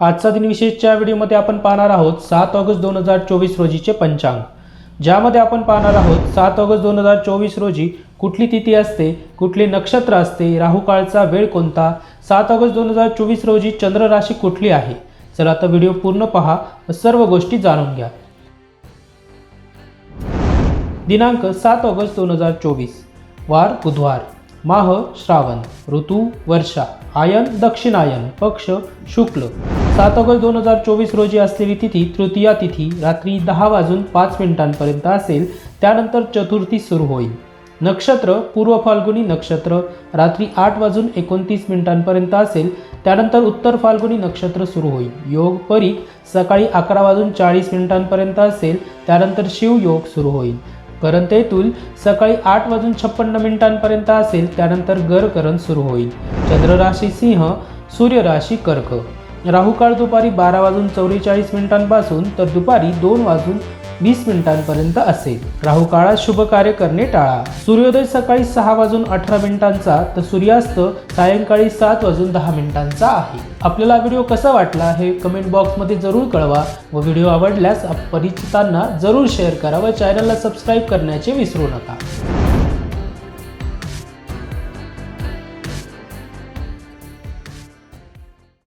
आजचा दिनविशेषच्या व्हिडिओमध्ये आपण पाहणार आहोत सात ऑगस्ट दोन हजार चोवीस रोजीचे पंचांग. ज्यामध्ये आपण पाहणार आहोत सात ऑगस्ट दोन हजार चोवीस रोजी कुठली तिथी असते कुठले नक्षत्र असते राहुकाळचा वेळ कोणता सात ऑगस्ट दोन हजार चोवीस रोजी चंद्र राशी कुठली आहे? चला आता व्हिडिओ पूर्ण पहा व सर्व गोष्टी जाणून घ्या. दिनांक सात ऑगस्ट दोन हजार चोवीस. वार बुधवार. माह श्रावण. ऋतू वर्षा. आयन दक्षिणायन. पक्ष शुक्ल. सात ऑगस्ट दोन हजार चोवीस रोजी असलेली तिथी तृतीया तिथी रात्री दहा वाजून पाच मिनिटांपर्यंत असेल त्यानंतर चतुर्थी सुरू होईल. नक्षत्र पूर्व फाल्गुनी नक्षत्र रात्री आठ वाजून एकोणतीस मिनिटांपर्यंत असेल त्यानंतर उत्तर फाल्गुनी नक्षत्र सुरू होईल. योग परीख सकाळी अकरा वाजून चाळीस मिनिटांपर्यंत असेल त्यानंतर शिवयोग सुरू होईल. करण सकाळी आठ वाजून छप्पन्न मिनिटांपर्यंत असेल त्यानंतर गरकरण सुरू होईल. चंद्रराशी सिंह सूर्यराशी कर्क. राहुकाळ दुपारी बारा वाजून चौवेचाळीस मिनिटांपासून तर दुपारी दोन वाजून वीस मिनिटांपर्यंत असेल. राहू काळात शुभ कार्य करणे टाळा. सूर्योदय सकाळी सहा वाजून अठरा मिनिटांचा तर सूर्यास्त सायंकाळी सात वाजून दहा मिनिटांचा आहे. आपल्याला व्हिडिओ कसा वाटला हे कमेंट बॉक्समध्ये जरूर कळवा व व्हिडिओ आवडल्यास परिचितांना जरूर शेअर करा व चॅनलला सबस्क्राईब करण्याचे विसरू नका.